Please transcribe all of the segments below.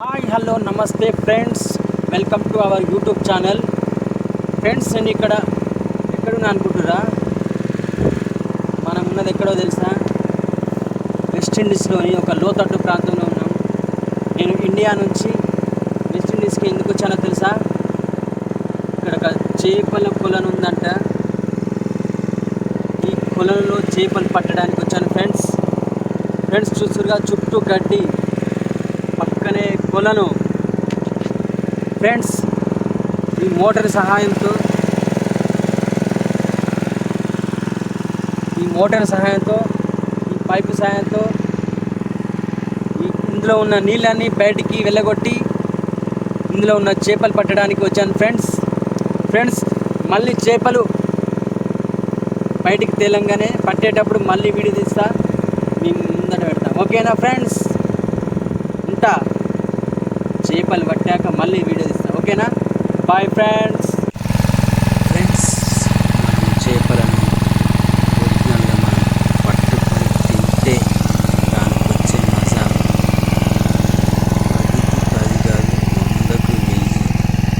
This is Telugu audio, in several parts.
హాయ్ హలో నమస్తే friends welcome to our YouTube channel friends నేను ఇక్కడ ఎక్కడున్నా అనుకుంటురా మనం ఉన్నది ఎక్కడో తెలుసా? వెస్టిండీస్లోని ఒక లోతట్టు ప్రాంతంలో ఉన్నాం. నేను ఇండియా నుంచి వెస్టిండీస్కి ఎందుకు వచ్చానో తెలుసా? ఇక్కడ ఒక చేపల కొలను ఉందంట. ఈ కొలంలో చేపలు పట్టడానికి వచ్చాను ఫ్రెండ్స్ ఫ్రెండ్స్ చూస్తురుగా చుట్టూ గడ్డి. పక్కనే కొలను ఫ్రెండ్స్ ఈ మోటార్ సహాయంతో ఈ మోటార్ సహాయంతో ఈ పైపు సహాయంతో ఈ ఇందులో ఉన్న నీళ్ళన్నీ బయటికి వెళ్ళగొట్టి ఇందులో ఉన్న చేపలు పట్టడానికి వచ్చాను ఫ్రెండ్స్. ఫ్రెండ్స్ మళ్ళీ చేపలు బయటికి తేలంగానే పట్టేటప్పుడు మళ్ళీ వీడియో తీస్తా మీ ముందట పెడతా. ఓకేనా ఫ్రెండ్స్? చేపలు పట్టాక మళ్ళీ వీడియో తీస్తాను ఓకేనా? బాయ్ ఫ్రెండ్స్ మనం చేపలను ఒరిజినల్గా మనం పట్టుకొని తింటే దానికి వచ్చే మజా పదికి పది కాదు వందకు వెయ్యి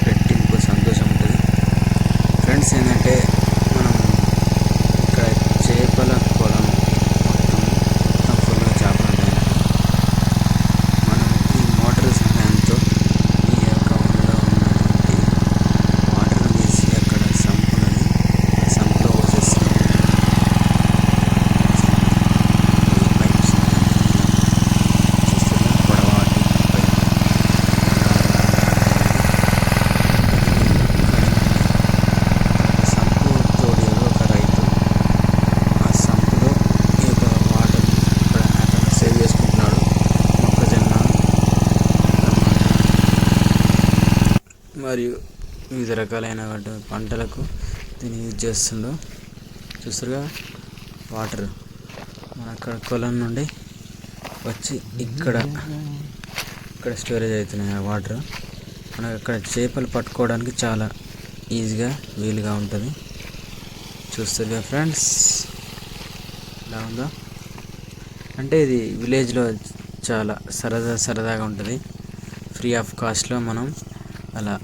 రెట్టింపు సంతోషం ఉంటుంది ఫ్రెండ్స్ ఏంటంటే మనం ఇక్కడ చేపల పొలం మొత్తం మొత్తం ఫుల్గా చేపలు ఉంటాయి మనం ఈ మోటార్ సహాయంతో ఈ యొక్క ఊళ్ళో ఉన్నటువంటి వాటర్ తీసి అక్కడ సంపునది ఆ సంపులో పోసేస్తాం ఈ పైప్ చూస్తున్నా పొడవాటి పైప్ సంపు తోడేదో ఒక రైతు ఆ సంపులో ఈ యొక్క వాటర్ ఇక్కడ అతను సేవ్ చేసుకుంటున్నాడు మొక్కజొన్న మరియు వివిధ రకాలైన వాటి పంటలకు దీన్ని యూజ్ చేస్తుండో. చూస్తారుగా? వాటర్. మన అక్కడ కొలం నుండి వచ్చి ఇక్కడ ఇక్కడ స్టోరేజ్ అవుతున్నాయి ఆ వాటర్. మనకు అక్కడ చేపలు పట్టుకోవడానికి చాలా ఈజీగా వీలుగా ఉంటుంది. చూస్తారుగా ఫ్రెండ్స్? ఎలా ఉందో? అంటే ఇది విలేజ్లో చాలా సరదా సరదాగా ఉంటుంది. ఫ్రీ ఆఫ్ కాస్ట్లో మనం అలా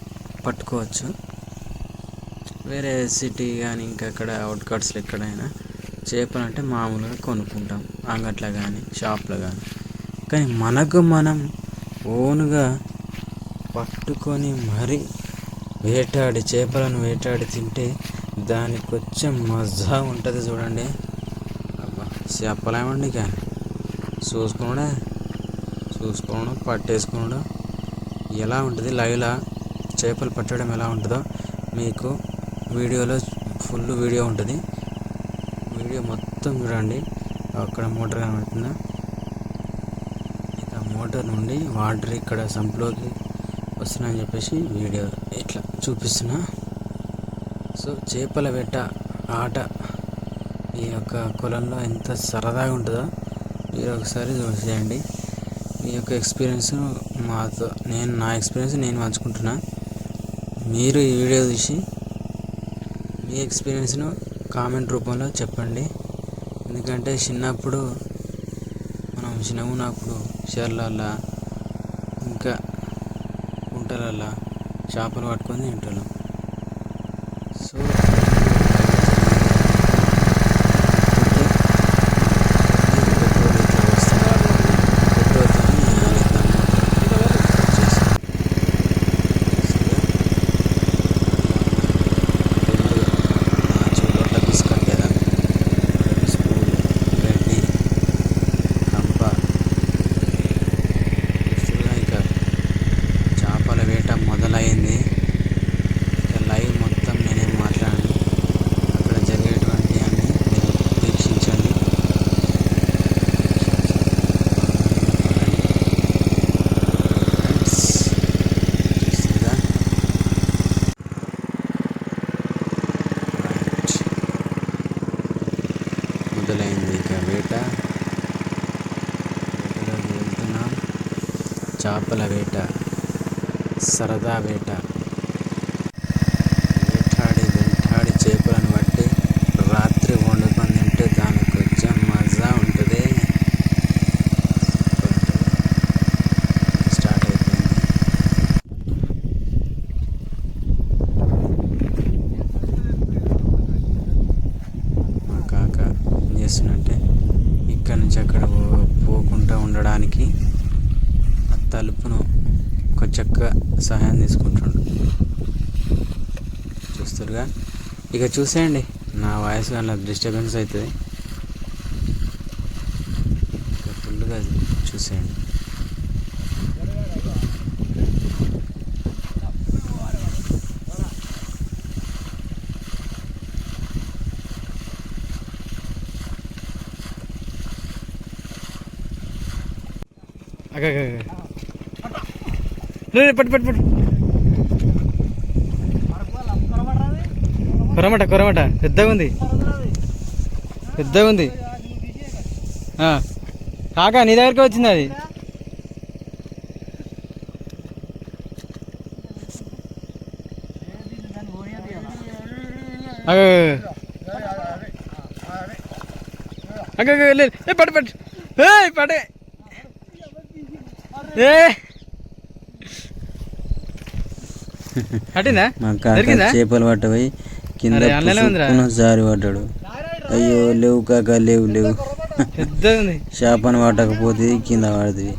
పట్టుకోవచ్చు. వేరే సిటీ కానీ ఇంకా అక్కడ అవుట్కట్స్లో ఎక్కడైనా చేపలు అంటే మామూలుగా కొనుక్కుంటాం. అంగట్లో కానీ షాప్లో కానీ. కానీ మనకు మనం ఓన్గా పట్టుకొని మరీ వేటాడి చేపలను వేటాడి తింటే దానికి వచ్చే మజా ఉంటుంది చూడండి. అబ్బా చెప్పలేమండి కానీ చూసుకున్నాడే చూసుకోవడం పట్టేసుకోవడం ఎలా ఉంటుంది లైవ్లా చేపలు పట్టడం ఎలా ఉంటుందో మీకు వీడియోలో ఫుల్ వీడియో ఉంటుంది. వీడియో మొత్తం చూడండి. అక్కడ మోటార్ కనబడుతుందా? ఇక మోటార్ నుండి వాటర్ ఇక్కడ సంప్లోకి వస్తున్నాయని చెప్పేసి వీడియో ఇట్లా చూపిస్తున్నా. సో చేపల వేట ఆట ఈ యొక్క కొలంలో ఎంత సరదాగా ఉంటుందో మీరు ఒకసారి చూసేయండి. మీ యొక్క ఎక్స్పీరియన్స్ మాతో నేను నా ఎక్స్పీరియన్స్ నేను పంచుకుంటున్నా. మీరు ఈ వీడియో చూసి మీ ఎక్స్పీరియన్స్ను కామెంట్ రూపంలో చెప్పండి. ఎందుకంటే చిన్నప్పుడు మనం చిన్నగా ఉన్నప్పుడు చెర్లల్లో ఇంకా కుంటలల్లో చేపలు పట్టుకొని తింటాం సో పెట్రోల్ ఇట్లా వస్తుంది పెట్రోల్తో చూడొట్ల బిస్కట్ లేదా స్పూన్ గడ్డి కంప చూస్తున్నా ఇక చేపల వేట మొదలైంది ఇక లైవ్ మొత్తం నేనేం మాట్లాడాను అక్కడ జరిగేటువంటి అన్ని మీరు వీక్షించండి ఫ్రెండ్స్ చూస్తుందా రైట్ మొదలైంది ఇక వేట వేటలోకి వెళ్తున్నాం చేపల వేట సరదా వేట వేటాడి వెంటాడి చేపలను బట్టి రాత్రి వండుకొని తింటే దానికి వచ్చే మజా ఉంటుంది స్టార్ట్ అయిపోయింది చొప్పున ఒక చెక్క సహాయం తీసుకుంటుండు చూస్తారుగా ఇక చూసేయండి. నా వాయిస్ వల్ల డిస్టర్బెన్స్ అవుతుంది. ఇక ఫుల్గా చూసేయండి. అక్కడ పట్టు పట్టు పట్టు. కొరమట కొరమట. పెద్దగా ఉంది. పెద్దగా ఉంది. కాకా నీ దగ్గరికి వచ్చింది అది. ఏ పట్టు ఏ. పడే ఏ అట్టిందా? చేపలు పట్టపోయి కింద. పుసుక్కున జారి పడ్డాడు అయ్యో లేవు కాక లేవు లేవు. చేపను పట్టకపోతే కింద పడుతుంది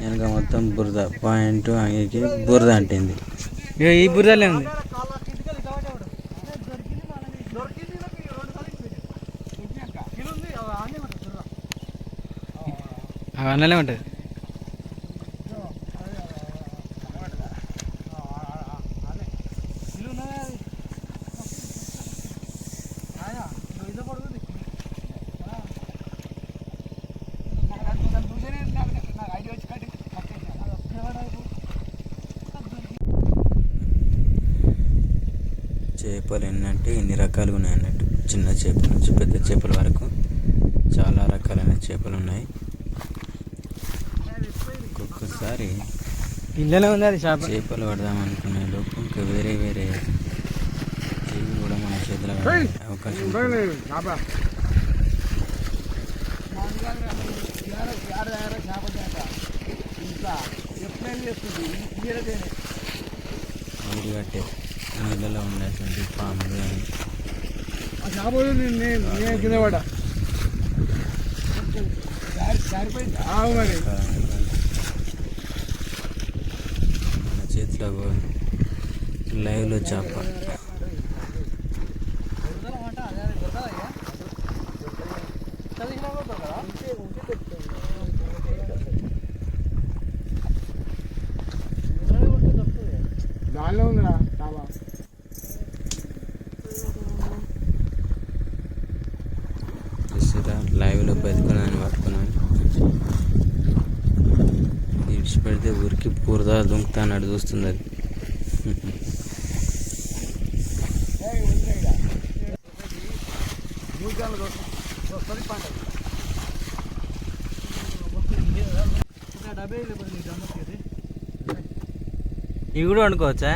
వెనక మొత్తం బురద. పాయింట్ అంగికి బురద అంటింది. ఈ బురదలే ఉంది. అవి అన్నలే ఉంటుంది. చేపలు ఎన్నంటే ఇన్ని రకాలుగా ఉన్నాయి అన్నట్టు. చిన్న చేపల నుంచి పెద్ద చేపల వరకు చాలా రకాలైన చేపలు ఉన్నాయి. ఒక్కొక్కసారి ఉంది అది చేప. చేపలు పడదాం అనుకునే లోపు ఇంకా వేరే వేరే జీవులు కూడా మన చేతిలో అవకాశం. నీరు కట్టే నీళ్ళలో ఉండేటువంటి పాములు కానీ కింద పడ చేతిలో లైవ్లో చేప. బురద దుంకుతాను చూస్తుంది అది ఇవి కూడా వండుకోవచ్చా.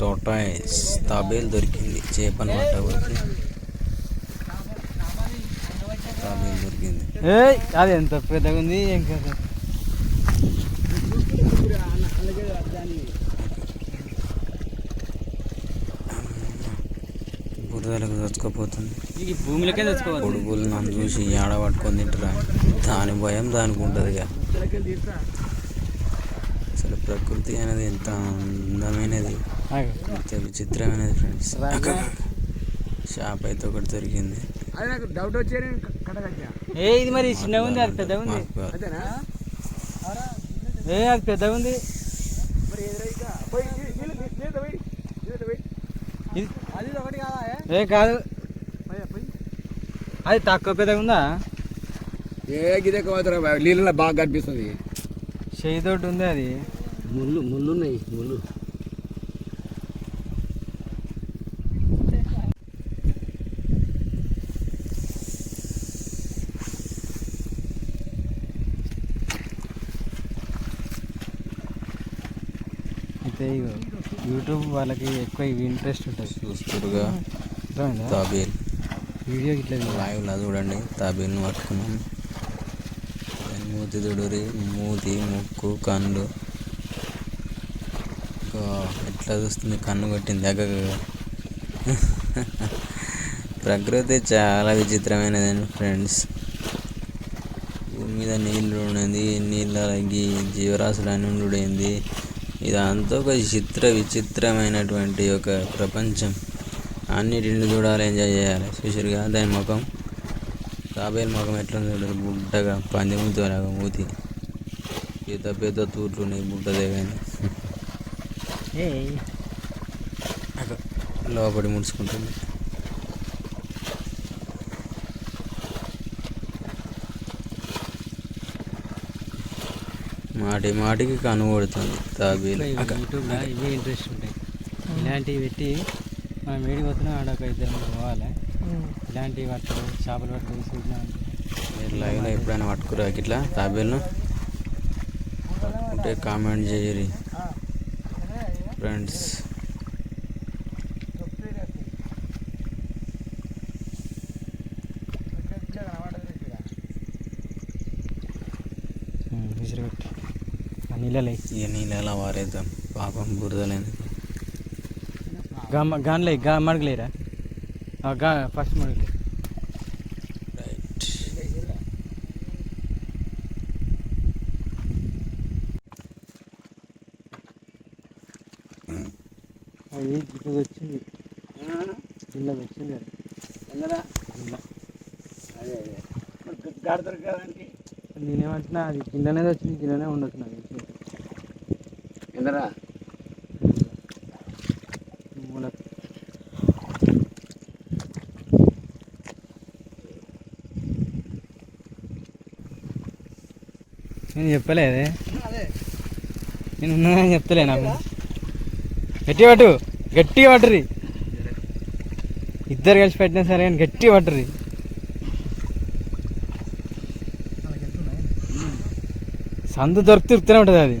టోటాయిస్ తాబేలు దొరికింది. చేపను పట్టబోతే తాబేలు ఏయ్ అది ఎంత పెద్దగా ఉంది ఏం కదా బురదలకు చచ్చుకోపోతుంది ఈ భూమిలోకే తెచ్చుకోవాలి కొడుకులు నన్ను చూసి ఏడ పట్టుకొని తింటారా? దాని భయం దానికి ఉంటుంది ఇక అసలు ప్రకృతి అనేది ఎంత అందమైనది. ఎంత విచిత్రమైనది ఫ్రెండ్స్ షాప్ అయితే ఒకటి దొరికింది. అది నాకు డౌట్ వచ్చేది కట్టగచ్చా ఏ ఇది మరి చిన్నగా ఉంది అది పెద్దగా ఉంది. అంతేనా? ఏ అది పెద్దగా ఉంది. మరి ఎదురైక పోయి నీళ్ళు నీళ్ళు పోయి నీళ్ళు పోయి. ఇది అది ఒకటి కాదా ఏ? కాదు. అది తక్కువ పెద్దగా ఉందా? ఏ గిదే పోతారా నీళ్ళలో బాగా కనిపిస్తుంది. చేయి తోటి ఉంది అది. ముళ్ళు ముళ్ళు ఉన్నాయి ముళ్ళు. అయితే యూట్యూబ్ వాళ్ళకి ఎక్కువ ఇవి ఇంట్రెస్ట్ ఉంటుంది. అర్థమైందా? తాబేలు. వీడియో ఇట్లా. లైవ్లో చూడండి. తాబేలును పట్టుకున్నాం. మూతి దుడురి మూతి ముక్కు కన్ను ఎట్లా చూస్తుంది? కన్ను కొట్టింది దగ్గర ప్రకృతి చాలా విచిత్రమైనదండి ఫ్రెండ్స్. భూమి మీద నీళ్ళు ఉన్నది నీళ్ళకి జీవరాశులు అన్ని ఉండుడైంది ఇదంతా ఒక చిత్ర విచిత్రమైనటువంటి ఒక ప్రపంచం. అన్నిటిని చూడాలి ఎంజాయ్ చేయాలి. చూసారుగా దాని ముఖం తాబేలు ముఖం ఎట్లా చూడాలి బుడ్డగా పంది మూతలాగా మూతి. పెద్ద పెద్ద తూట్లు ఉన్నాయి బుడ్డదే కానీ లోపడి ముడుచుకుంటుంది. మాటి మాటికి కనుగొడుతుంది తాబేలు యూట్యూబ్లో ఇవే ఇంట్రెస్ట్ ఉంటాయి. ఇలాంటివి పెట్టి మనం వేడి పోతున్నాం ఆడ ఒక ఇద్దరు పోవాలి? ఇలాంటివి పట్టుడు చేపలు మీరు లైవ్లో ఎప్పుడైనా పట్టుకురా ఇట్లా తాబేలను పట్టుకుంటే కామెంట్ చేయరి. ఫ్రెండ్స్ విసిరిపెట్టి ఆ నీళ్ళలో. ఇక నీళ్ళు ఎలా వారేద్దాం. పాపం బురదలేదు గాన్లే గా మడగలేరా? గా ఫస్ట్ మడగలే. రైట్. అది వచ్చింది. జిల్లా వచ్చింది. నేనేమంటున్నా అది గిన్నెనే వచ్చింది గిన్నెనే ఉండొచ్చు నాకు. ఎందరా నేను చెప్పలేదే నేను ఉన్నానని చెప్తలే నాకు. గట్టిగా పట్టు గట్టిగా పట్టురి ఇద్దరు కలిసి పెట్టినా సరే కానీ గట్టిగా పట్టురి సందు దొరికి తిరుగుతూనే ఉంటుంది అది.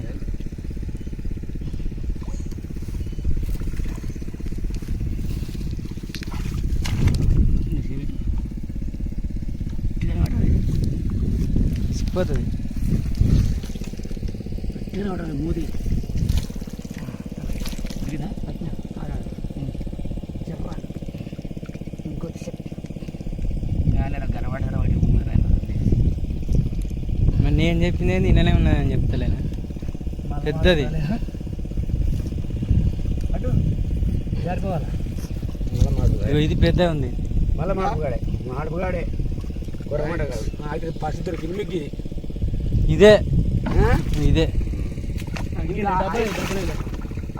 పోతుంది మూది. మరి నేను చెప్పింది ఏంది? ఇలానే ఉన్నదని చెప్తలేనా? పెద్దది. ఇది పెద్ద ఉంది. మళ్ళీ మాడుపుగాడే. మాడుపుగాడే. కొరమాట కాదు అయితే ఫస్ట్ దొరికింది మీకు ఇది. ఇదే.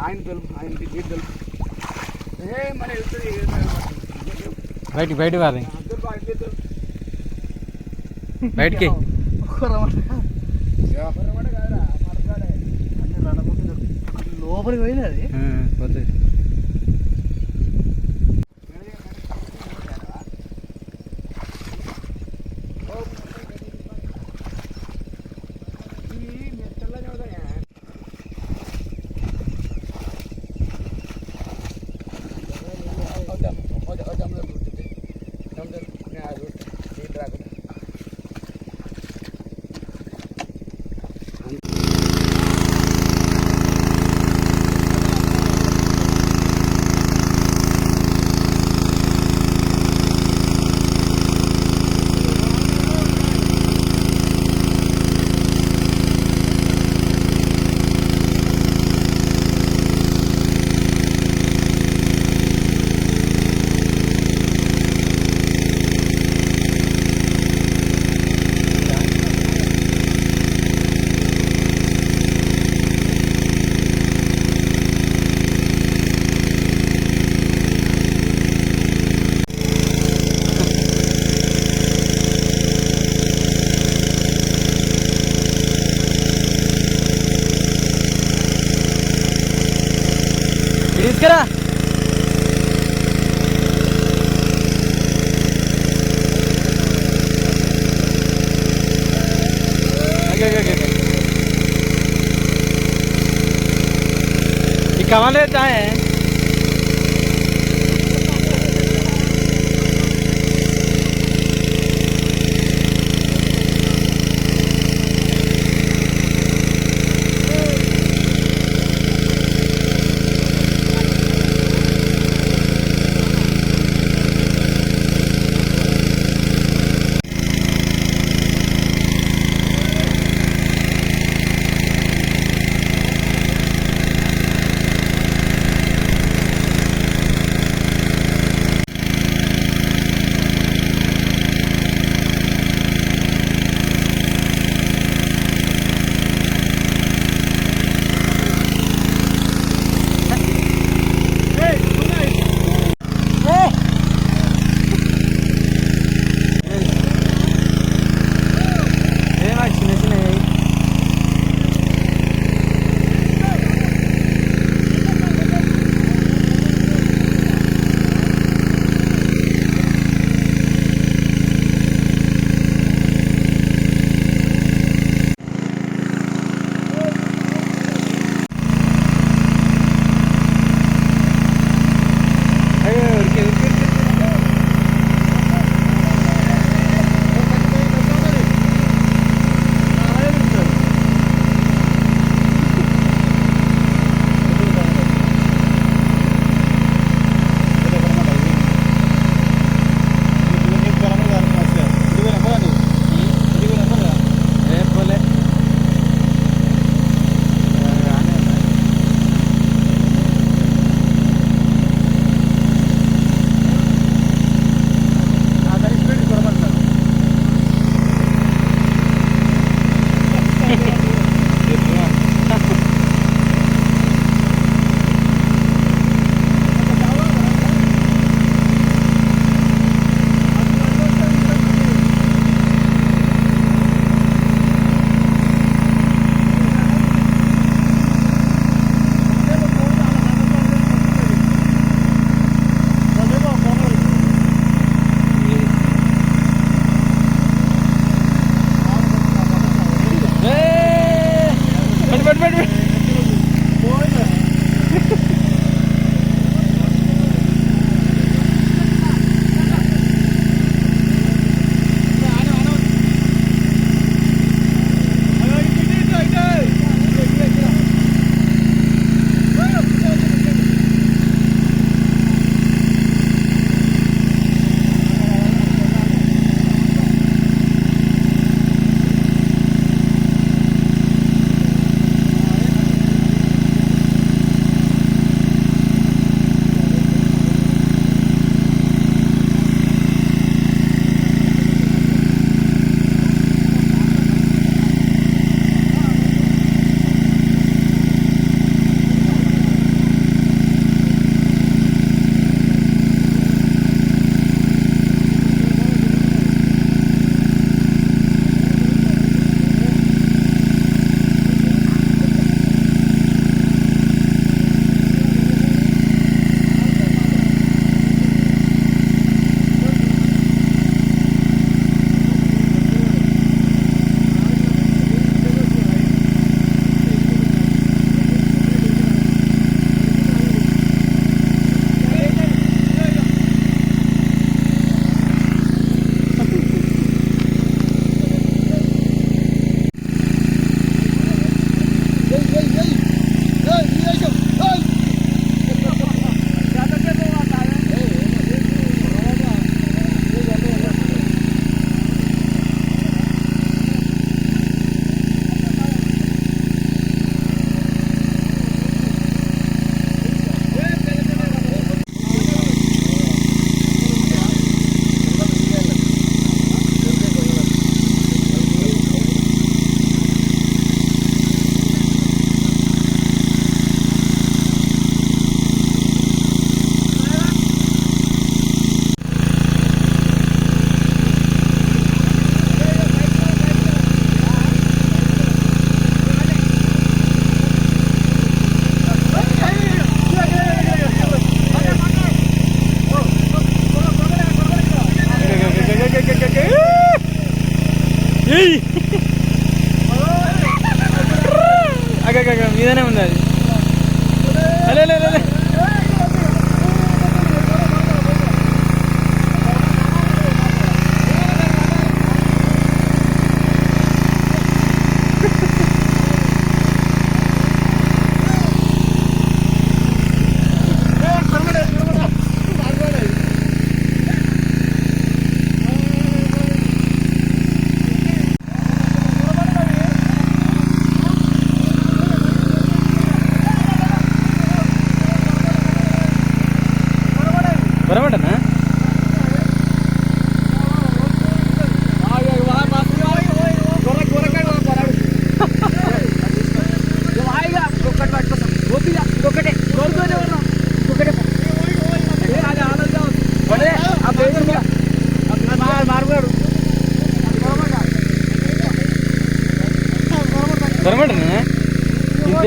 ఆయన- తెలుపు ఆయన వీడు తెలుపు. బయటికి బయట వారి బయటికి. లోపలికి పోయింది అది. करा। कहाँ लेता हैं?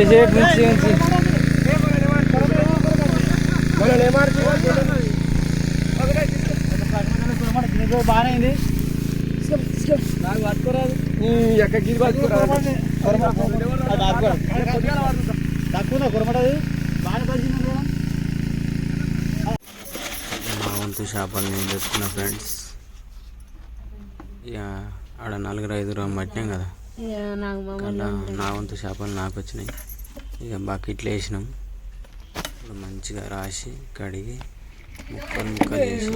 నుంచి బాగానే అయింది నాకు పట్టుకోరాదు ఈ యొక్క గిరి పట్టుకోరాదు తక్కువ కొరమటది బాగానే పరిచింది మా వంతు చేపలు నేను తెచ్చుకున్న ఫ్రెండ్స్ ఇక ఆడ నలుగురు ఐదుగురు పట్టినాం కదా నా వంతు చేపలు నాకు వచ్చినాయి. ఇక బకెట్లో వేసినాం. ఇప్పుడు మంచిగా రాసి కడిగి ముక్కలు ముక్కలు వేసి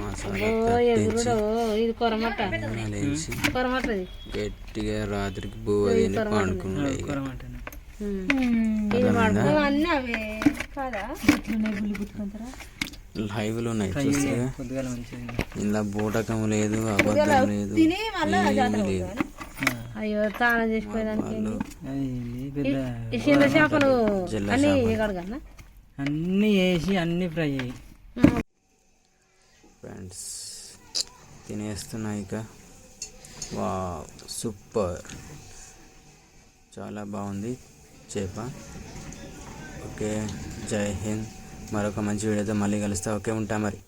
మసాలా గట్టిగా రాత్రికి బువ్వ తిని లైవ్లు ఉన్నాయి చూస్తే ఇందులో బూటకం లేదు అబద్ధం లేదు ఏమీ లేదు. అయ్యో తాళం చేసిపోయేదానికి చిన్న చేపలు అన్ని. ఎగడగన్నా అన్నీ వేసి అన్నీ ఫ్రై అయ్యి ఫ్రెండ్స్ తినేస్తున్నా ఇక. వా సూపర్. చాలా బాగుంది చేప. ఓకే జై హింద్. మరొక మంచి వీడియోతో మళ్ళీ కలుస్తా. ఓకే ఉంటా మరి.